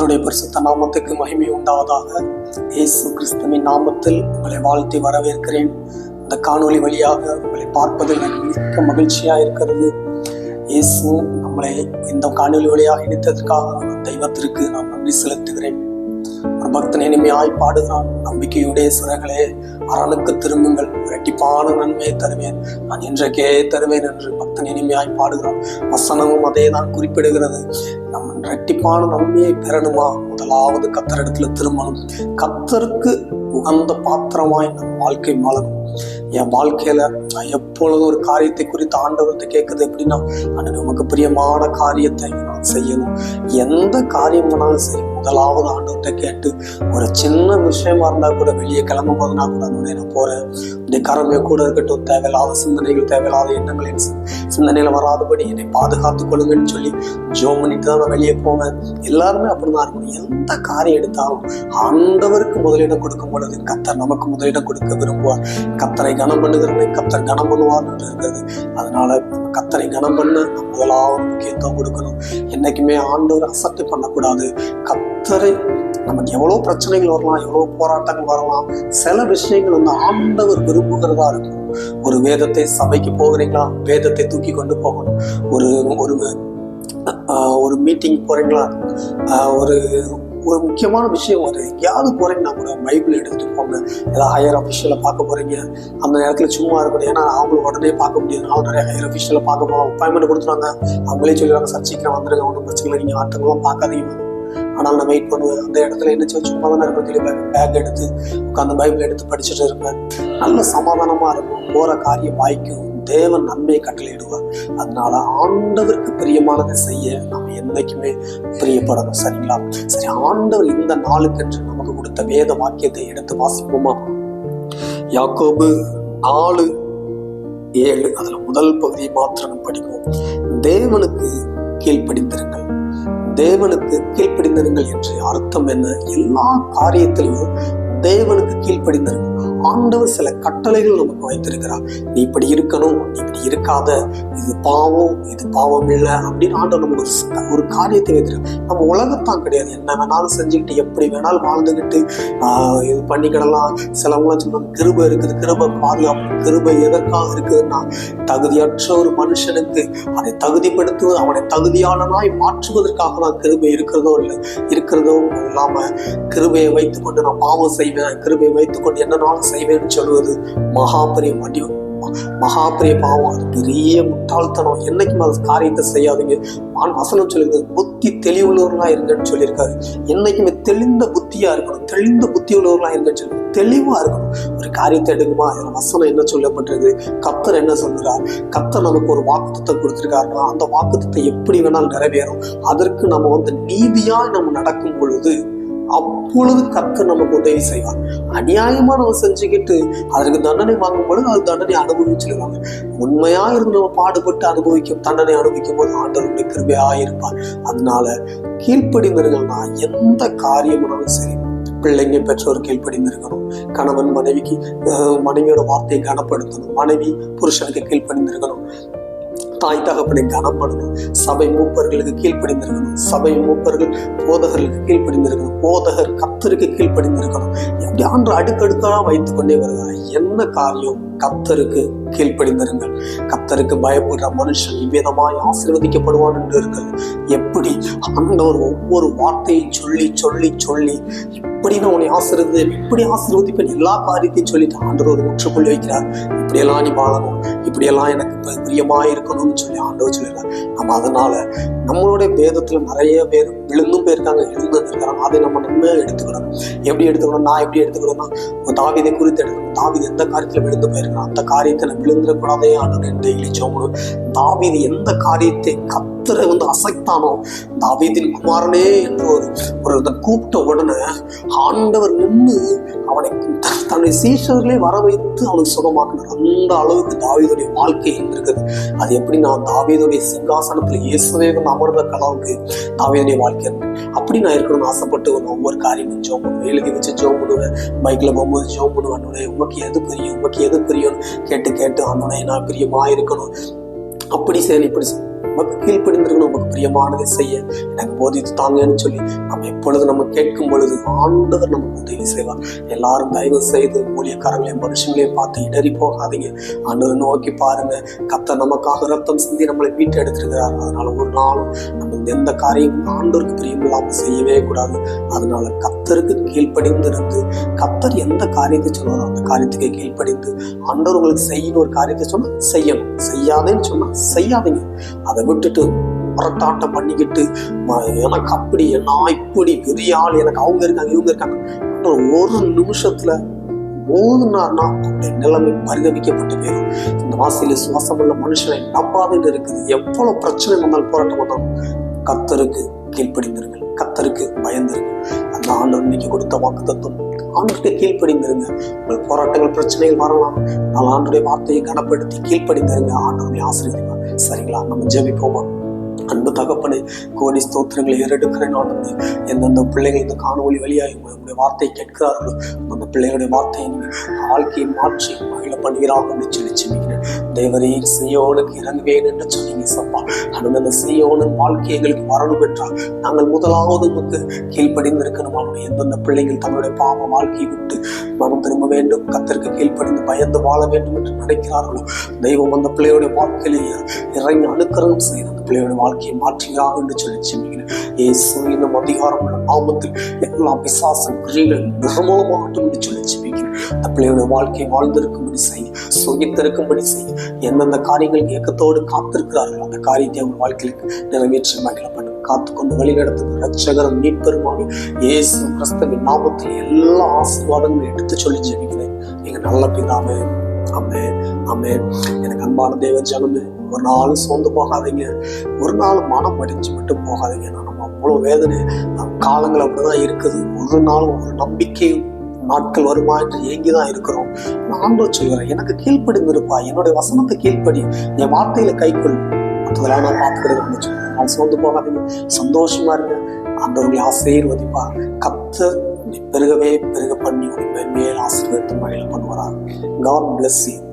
கர்த்தருடைய பரிசுத்த நாமத்துக்கு மகிமை உண்டாவதாக. இயேசு கிறிஸ்துவின் நாமத்தில் உங்களை வாழ்த்தி வரவேற்கிறேன். இந்த காணொளி வழியாக உங்களை பார்ப்பதில் எனக்கு மிக்க மகிழ்ச்சியாக இருக்கிறது. இயேசு நம்மளை இந்த காணொளி வழியாக இணைத்ததற்காக நான் தெய்வத்திற்கு நான் நன்றி செலுத்துகிறேன். ஒரு பக்தன் இனிமையாய் பாடுகிறான். நம்பிக்கையுடைய சிறகளே அரணுக்கு திரும்புங்கள். இரட்டிப்பான நன்மையை தருவேன். நான் இன்றைக்கே தருவேன் என்று பக்தன் இனிமையாய் பாடுகிறான். வசனமும் அதே தான் குறிப்பிடுகிறது. நம்ம இரட்டிப்பான நன்மையை பெறணுமா? முதலாவது கத்தரிடத்துல திரும்பணும். கத்தருக்கு உகந்த பாத்திரமாய் நம் வாழ்க்கை வாழணும் என் வாழ்க்கையில நான் எப்பொழுதும் ஒரு காரியத்தை குறித்து ஆண்டவர்கிட்ட கேட்குறது எப்படின்னா நமக்கு பிரியமான காரியத்தை நான் செய்யணும். எந்த காரியம் வேணாலும் சரி முதலாவது ஆண்டவர்கிட்ட கேட்டு ஒரு சின்ன விஷயமா இருந்தா கூட வெளியே கிளம்பும் போது நான் கூட அதனுடைய நான் போறேன். இந்த கரமே கூட இருக்கட்டும் தேவையில்லாத சிந்தனைகள் தேவையில்லாத எண்ணங்கள் என் சிந்தனையில வராதபடி என்னை பாதுகாத்துக் கொள்ளுங்கன்னு சொல்லி ஜோம் பண்ணிட்டு தான் நான் வெளியே போவேன். எல்லாருமே அப்படிதான் இருக்கணும். எந்த காரியம் எடுத்தாலும் ஆண்டவருக்கு முதலிடம் கொடுக்கும் பொழுது கத்தர் நமக்கு முதலிடம் கொடுக்க விரும்புவார். கத்தரை கனம் பண்ணுகிறவனை கத்தர் கனம் பண்ணுவார்னு என்று இருக்கிறது அதனால கத்தரை கனம் பண்ண நம்ம முதலாவது முக்கியத்துவம் கொடுக்கணும். என்னைக்குமே ஆண்டவர் அசட்டு பண்ணக்கூடாது. கத்தரை நமக்கு எவ்வளோ பிரச்சனைகள் வரலாம் எவ்வளோ போராட்டங்கள் வரலாம் சில விஷயங்கள் வந்து ஆண்டவர் விரும்புகிறதா இருக்கும் ஒரு வேதத்தை சபைக்கு போகிறீங்களா? வேதத்தை தூக்கி கொண்டு போகணும். ஒரு ஒரு ஒரு மீட்டிங் போறீங்களா? ஒரு ஒரு முக்கியமான விஷயம் ஒரு எங்கேயாவது போறீங்கன்னா கூட பைபிள் எடுத்துட்டு போங்க ஏதாவது ஹையர் அஃபிஷியலை பார்க்க போறீங்க. அந்த நேரத்தில் சும்மா இருக்கணும். ஏன்னா அவங்களும் உடனே பார்க்க முடியாது. நான் நிறைய ஹையர் அஃபிஷியலை பார்க்க போகிறோம் அப்பாயின்மெண்ட் கொடுத்துருவாங்க. அவங்களே சொல்லுவாங்க சார் சீக்கிரம் வந்துருங்க. ஒன்றும் பிரச்சனை இல்லை. நீங்கள் ஆட்டங்கள்லாம் பார்க்காதீங்க. ஆனால் நான் வெயிட் பண்ணுவேன் அந்த இடத்துல என்ன சொல்லி சும்மா தானே இருக்கும் தெளிவாக பேக் எடுத்து உட்காந்து பைபிள் எடுத்து படிச்சுட்டு இருப்பேன். நல்ல சமாதானமாக இருக்கும். போகிற காரியம் வாய்க்கும். தேவன் நன்மை கட்டளையிடுவார். அதனால ஆண்டவருக்கு பிரியமானதை செய்ய நாம் என்னைக்குமே பிரியப்படணும். சரிங்களா? சரி ஆண்டவர் இந்த நாளுக்கென்று நமக்கு கொடுத்த வேத வாக்கியத்தை எடுத்து வாசிப்போமா? யாக்கோபு நாலு ஏழு அதுல முதல் பகுதியை மாத்திரம் நம்ம படிப்போம். தேவனுக்கு கீழ்ப்படிந்திருங்கள். தேவனுக்கு கீழ்ப்படிந்திருங்கள் என்று அர்த்தம் என்ன? எல்லா காரியத்திலையும் தேவனுக்கு கீழ்ப்படிந்திருங்கள். ஆண்டவர் சில கட்டளைகள் நமக்கு வைத்திருக்கிறார். நீ இப்படி இருக்கணும் நீ இப்படி இருக்காத. இது பாவம் இது பாவம் இல்லை அப்படின்னு ஆண்டவர் நமக்கு ஒரு ஒரு காரியத்தை வைத்திருக்க நம்ம உலகத்தான் கிடையாது. என்ன வேணாலும் செஞ்சுக்கிட்டு எப்படி வேணாலும் வாழ்ந்துக்கிட்டு இது பண்ணிக்கிடலாம். சிலவங்களாம் சொல்லுவாங்க கிருபை இருக்குது கிருபை பாதுகாப்பு கிருபை எதற்காக இருக்குதுன்னா தகுதியற்ற ஒரு மனுஷனுக்கு. அதை தகுதிப்படுத்துவது அவனை தகுதியாளனாய் மாற்றுவதற்காக தான் கிருபை இருக்கிறதோ இல்லை இருக்கிறதோ இல்லாம கிருபையை வைத்துக்கொண்டு நான் பாவம் செய்வேன் கிருபையை வைத்துக்கொண்டு என்னன்னா என்னனாலும் செய்வேன்னு சொல்லுவது மகாபரிய மடி மகாபரிய பாவம் அது பெரிய முட்டாள்தனம். என்னைக்கும் அது காரியத்தை செய்யாதீங்க. நான் வசனம் சொல்லுது புத்தி தெளிவுள்ளவர்களா இருங்கன்னு சொல்லியிருக்காரு. என்னைக்குமே தெளிந்த புத்தியா இருக்கணும். தெளிந்த புத்தி உள்ளவர்களா இருங்கன்னு சொல்லி தெளிவா இருக்கணும். ஒரு காரியத்தை எடுக்குமா இதுல வசனம் என்ன சொல்லப்பட்டிருக்கு? கத்தர் என்ன சொல்லுறார் கத்தர் நமக்கு ஒரு வாக்குத்தத்தை கொடுத்துருக்காருன்னா அந்த வாக்குத்தத்தை எப்படி வேணாலும் நிறைவேறும். அதற்கு நம்ம வந்து நீதியாய் நம்ம நடக்கும் பொழுது அப்பொழுது கர்த்தர் நமக்கு உதவி செய்வார். அநியாயமா நம்ம செஞ்சுக்கிட்டு அதற்கு தண்டனை வாங்கும் பொழுது அது தண்டனை அனுபவிச்சிருவாங்க. உண்மையா இருந்து நம்ம பாடுபட்டு அனுபவிக்கும் தண்டனை அனுபவிக்கும் போது ஆண்டவருடைய கிருபையா இருப்பார். அதனால கீழ்ப்படிந்திருங்கள்னா எந்த காரியம்னாலும் சரி பிள்ளைங்க பெற்றோர் கீழ்ப்படிந்திருக்கணும் கணவன் மனைவிக்கு மனைவியோட வார்த்தையை கனப்படுத்தணும் மனைவி புருஷனுக்கு கீழ்ப்படிந்திருக்கணும். தாய் தகப்பனை கனப்படணும் சபை மூப்பர்களுக்கு கீழ்ப்படிந்திருக்கணும். சபை மூப்பர்கள் போதகர்களுக்கு கீழ்ப்படிந்திருக்கணும். போதகர் கத்தருக்கு கீழ்ப்படிந்திருக்கணும். இப்படி ஆண்டு அடுக்கடுக்காக வைத்துக் கொண்டே வருகிறார்? என்ன காரியம்? கத்தருக்கு கீழ்ப்படிந்திருங்கள். கத்தருக்கு பயப்படுற மனுஷன் இவ்விதமாய் ஆசீர்வதிக்கப்படுவான் என்று இருக்கிறது. எப்படி? ஆண்டவர் ஒவ்வொரு வார்த்தையை சொல்லி சொல்லி சொல்லி இப்படி நான் உன்னை ஆசீர்வதிப்பேன் இப்படி ஆசீர்வதிப்பேன் எல்லா காரியத்தையும் சொல்லிட்டு ஆண்டவர் ஒரு முற்றுப்புள்ளி வைக்கிறார். இப்படியெல்லாம் நீ வாழணும். இப்படியெல்லாம் எனக்கு ப- பிரியமா இருக்கணும்னு சொல்லி ஆண்டவர் சொல்லிடுறார் நம்ம அதனால நம்மளுடைய பேதத்தில் நிறைய பேர் விழுந்தும் போயிருக்காங்க எழுந்து இருக்காங்க அதை நம்ம நம்ம எடுத்துக்கணும். எப்படி எடுத்துக்கணும்? நான் எப்படி எடுத்துக்கணும்னா தாவிதை குறித்து எடுக்கணும் தாவிது எந்த காரியத்துல விழுந்து போயிருக்கான்? அந்த காரியத்தை நான் விழுந்துடக்கூடாதே ஆண்டவர் டெய்லி சோமணும் தாவீது எந்த காரியத்தை கத்தரை வந்து அசைத்தானோ? தாவீதின் குமாரனே என்று ஒரு ஒரு இதை கூப்பிட்ட உடனே ஆண்டவர் நின்று அவனை தன்னை தன்னுடைய சீஷர்களே வர வைத்து அவனுக்கு சுகமாக்கினார். அந்த அளவுக்கு தாவீதுடைய வாழ்க்கை இருந்திருக்குது அது எப்படி நான் தாவீதுடைய சிங்காசனத்துல இயேசுவே வந்து அமர்ந்த கலாவுக்கு தாவீதுடைய வாழ்க்கை அப்படி நான் இருக்கணும்னு ஆசைப்பட்டு ஒரு ஒவ்வொரு காரியமும் ஜோம் பண்ணுவேன். எழுதி வச்சு ஜோம் பண்ணுவேன். பைக்கில் போகும்போது ஜோம் பண்ணுவேன். அண்ணனே உமக்கு எது பிரியும்? உமக்கு எது பிரியும் கேட்டு கேட்டு அண்ணனே நான் பிரியமா இருக்கணும். அப்படி சரி இப்படி செய்யணும். உமக்கு கீழ்ப்படிந்திருக்கணும் உமக்கு பிரியமானதை செய்ய எனக்கு போதித்து தாங்கன்னு சொல்லி நம்ம எப்பொழுது நம்ம கேட்கும் பொழுது ஆண்டவர் நமக்கு உதவி செய்வார். எல்லாரும் தயவு செய்து ஊழியக்காரங்களையும் மனுஷங்களையும் பார்த்து இடறி போகாதீங்க. ஆண்டவரை நோக்கி பாருங்க. கத்த நமக்காக ரத்தம் சிந்தி நம்மளை வீட்டு எடுத்திருக்கிறார். அதனால ஒரு நாளும் நம்ம எந்த காரியமும் ஆண்டவருக்கு பிரியமில்லாமல் செய்யவே கூடாது. அதனால கத்தருக்கு கீழ்ப்படிந்து இருந்து கத்தர் எந்த காரியத்தை சொல்லுவாரோ அந்த காரியத்துக்கு கீழ்ப்படிந்து ஆண்டவர் உங்களுக்கு செய்யணும் ஒரு காரியத்தை சொன்னா செய்யணும். செய்யாதேன்னு சொன்னா செய்யாதீங்க. அதை அதை விட்டுட்டு புறத்தாட்டம் பண்ணிக்கிட்டு எனக்கு அப்படி நான் இப்படி பெரிய ஆள் எனக்கு அவங்க இருக்காங்க இவங்க இருக்காங்க. ஒரு நிமிஷத்துல மோதுனார்னா அவருடைய நிலைமை பரிதவிக்கப்பட்டு போயிடும் இந்த வாசியில சுவாசமுள்ள மனுஷனை நம்பாதுன்னு இருக்குது. எவ்வளவு பிரச்சனை வந்தாலும் போராட்டம் வந்தாலும் கத்தருக்கு கீழ்ப்படிந்திருங்கள். கத்தருக்கு பயந்திருங்கள். அந்த ஆண்டவர் இன்னைக்கு கொடுத்த வாக்கு தத்துவம் ஆண்டுகிட்ட கீழ்ப்படிந்திருங்க. உங்கள் போராட்டங்கள் பிரச்சனைகள் வரலாம். ஆனால் ஆண்டுடைய வார்த்தையை கனப்படுத்தி கீழ்ப்படிந்திருங்க. ஆண்டவரை ஆசிரியர் சரிங்களா? நம்ம ஜெபிப்போமா? அன்பு தகப்பனை கோடி ஸ்தோத்திரங்களை ஏறெடுக்கிறேன் ஆண்டு எந்தெந்த பிள்ளைகள் இந்த காணொலி வழியாக உங்களுடைய வார்த்தையை கேட்கிறார்களோ அந்த பிள்ளைகளுடைய வார்த்தையை வாழ்க்கையை மாற்றி மகிழ பண்ணுகிறார்கள் சொல்லி செபிக்கிறேன். தேவரீர் செய்யோனுக்கு இறங்குவேன் என்று சொன்னீங்க சப்பா. ஆனால் அந்த சியோனின் வாழ்க்கை எங்களுக்கு வரணும் என்றால் நாங்கள் முதலாவது உமக்கு கீழ்ப்படிந்து இருக்கணும் அவருடைய எந்தெந்த பிள்ளைகள் தங்களுடைய பாவ வாழ்க்கையை விட்டு மனம் திரும்ப வேண்டும் கத்திற்கு கீழ்ப்படிந்து பயந்து வாழ வேண்டும் என்று நினைக்கிறார்களோ? தெய்வம் அந்த பிள்ளையுடைய வாழ்க்கையிலேயே இறங்கி அனுக்கிரகம் செய்து அந்த பிள்ளையோட வாழ்க்கையை மாற்றுகிறார் என்று சொல்லி செல்கிறேன் இயேசு இன்னும் அதிகாரம் உள்ள நாமத்தில் எல்லா பிசாசன் கிரிகள் நிர்மூலமாகட்டும் என்று சொல்லி செல்கிறேன் அந்த பிள்ளையோட வாழ்க்கையை வாழ்ந்திருக்கும்படி செய்ய சுகித்திருக்கும்படி செய்ய எந்தெந்த காரியங்கள் ஏக்கத்தோடு காத்திருக்கிறார்கள் அந்த காரியத்தை அவங்க வாழ்க்கையிலுக்கு நிறைவேற்றி மகிழப்படும் காத்து கொண்டு வழிநடத்தும் ரட்சகரம் மீட்பெருமாக இயேசு கிறிஸ்தவின் நாமத்தில் எல்லா ஆசீர்வாதங்களும் எடுத்து சொல்லி ஜெபிக்கிறேன். எங்க நல்ல பிதாவே அம்மே அம்மே எனக்கு அன்பான தேவ ஜனமே ஒரு நாள் சோர்ந்து போகாதீங்க. ஒரு நாள் மனம் அடிச்சு மட்டும் போகாதீங்க. நம்ம அவ்வளோ வேதனை காலங்கள் அப்படிதான் இருக்குது. ஒரு நாள் ஒரு நம்பிக்கை நாட்கள் வருமா என்று ஏங்கி தான் இருக்கிறோம். நான் சொல்கிறேன் எனக்கு கீழ்ப்படிந்து இருப்பா என்னுடைய வசனத்தை கீழ்ப்படி என் வார்த்தையில கைக்குள் மற்றதெல்லாம் நான் பார்த்துக்கிறேன் சொல்லுவேன் நான் சோர்ந்து போகாதீங்க. சந்தோஷமா இருங்க. ஆண்டவர்களை ஆசீர்வதிப்பா. கத்த உன்னை பெருகவே பெருக பண்ணி உன்னை மேல் ஆசீர்வதித்து மழையில் பண்ணுவாரா. God bless you